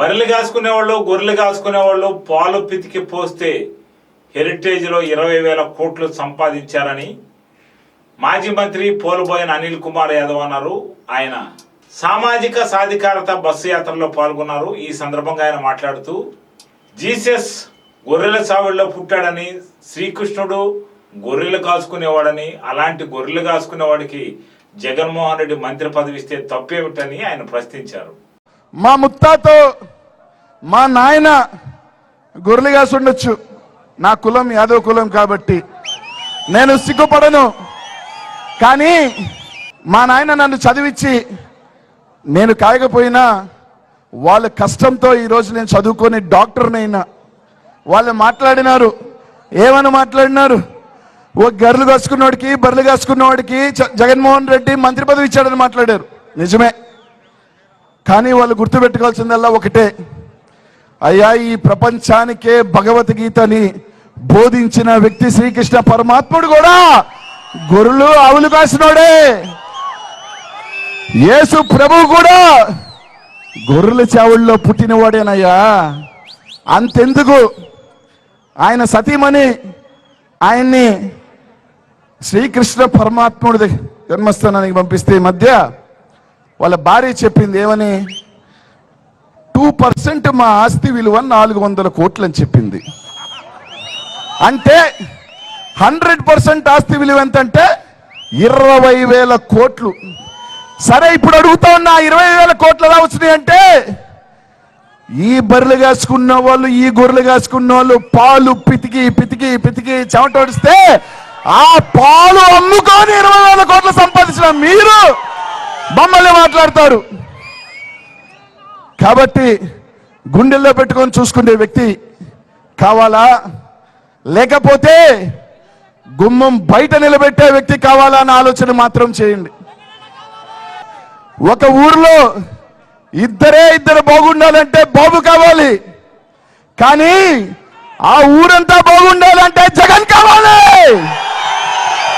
బర్రెలు కాసుకునేవాళ్ళు గొర్రెలు కాసుకునేవాళ్ళు పాలు పితికి పోస్తే హెరిటేజ్లో ఇరవై వేల కోట్లు సంపాదించారని మాజీ మంత్రి పోలుబోయిన అనిల్ కుమార్ యాదవ్ అన్నారు. ఆయన సామాజిక సాధికారత బస్సు యాత్రలో పాల్గొన్నారు. ఈ సందర్భంగా ఆయన మాట్లాడుతూ జీసస్ గొర్రెల సావిడిలో పుట్టాడని శ్రీకృష్ణుడు గొర్రెలు కాసుకునేవాడని అలాంటి గొర్రెలు కాసుకునేవాడికి జగన్మోహన్ రెడ్డి మంత్రి పదవి ఇస్తే తప్పేమిటని ఆయన ప్రశ్నించారు. మా ముత్తాతో మా నాయన గొర్రెలుగా ఉండొచ్చు. నా కులం యాదవ కులం కాబట్టి. నేను సిగ్గుపడను. కానీ మా నాయన నన్ను చదివించి నేను కాయకపోయినా వాళ్ళ కష్టంతో ఈరోజు నేను చదువుకొని డాక్టర్నైనా. వాళ్ళు మాట్లాడినారు. ఏమని మాట్లాడినారు? ఓ గర్రెలు కాసుకున్నవాడికి బర్రెలు కాసుకున్నవాడికి జగన్మోహన్ రెడ్డి మంత్రి పదవి ఇచ్చాడని మాట్లాడారు. నిజమే. కానీ వాళ్ళు గుర్తుపెట్టుకోవాల్సిందల్లా ఒకటే. అయ్యా ఈ ప్రపంచానికే భగవద్గీతని బోధించిన వ్యక్తి శ్రీకృష్ణ పరమాత్ముడు కూడా గొర్రెలు ఆవులు కాసినోడే. యేసు ప్రభు కూడా గొర్రెల చావుల్లో పుట్టినవాడేనయ్యా. అంతెందుకు? ఆయన సతీమణి ఆయన్ని శ్రీకృష్ణ పరమాత్ముడి జన్మస్థానానికి పంపిస్తే ఈ మధ్య వాళ్ళ భార్య చెప్పింది ఏమని? టూ పర్సెంట్ మా ఆస్తి విలువ నాలుగు వందల కోట్లు అని చెప్పింది. అంటే హండ్రెడ్ పర్సెంట్ ఆస్తి విలువ ఎంత అంటే ఇరవై వేల కోట్లు. సరే ఇప్పుడు అడుగుతా ఉన్నా ఇరవై వేల కోట్లు ఎలా వచ్చినాయి అంటే ఈ బర్రెలు కాసుకున్న వాళ్ళు ఈ గొర్రెలు కాసుకున్న వాళ్ళు పాలు పితికి పితికి పితికి చెమటోడిస్తే ఆ పాలు అమ్ముకొని ఇరవై వేల కోట్లు సంపాదించిన మీరు మమ్మల్ని మాట్లాడతారు. కాబట్టి గుండెల్లో పెట్టుకొని చూసుకునే వ్యక్తి కావాలా? లేకపోతే గుమ్మం బయట నిలబెట్టే వ్యక్తి కావాలా అన్న ఆలోచన మాత్రం చేయండి. ఒక ఊర్లో ఇద్దరే ఇద్దరు బాగుండాలంటే బాబు కావాలి. కానీ ఆ ఊరంతా బాగుండాలంటే జగన్ కావాలి.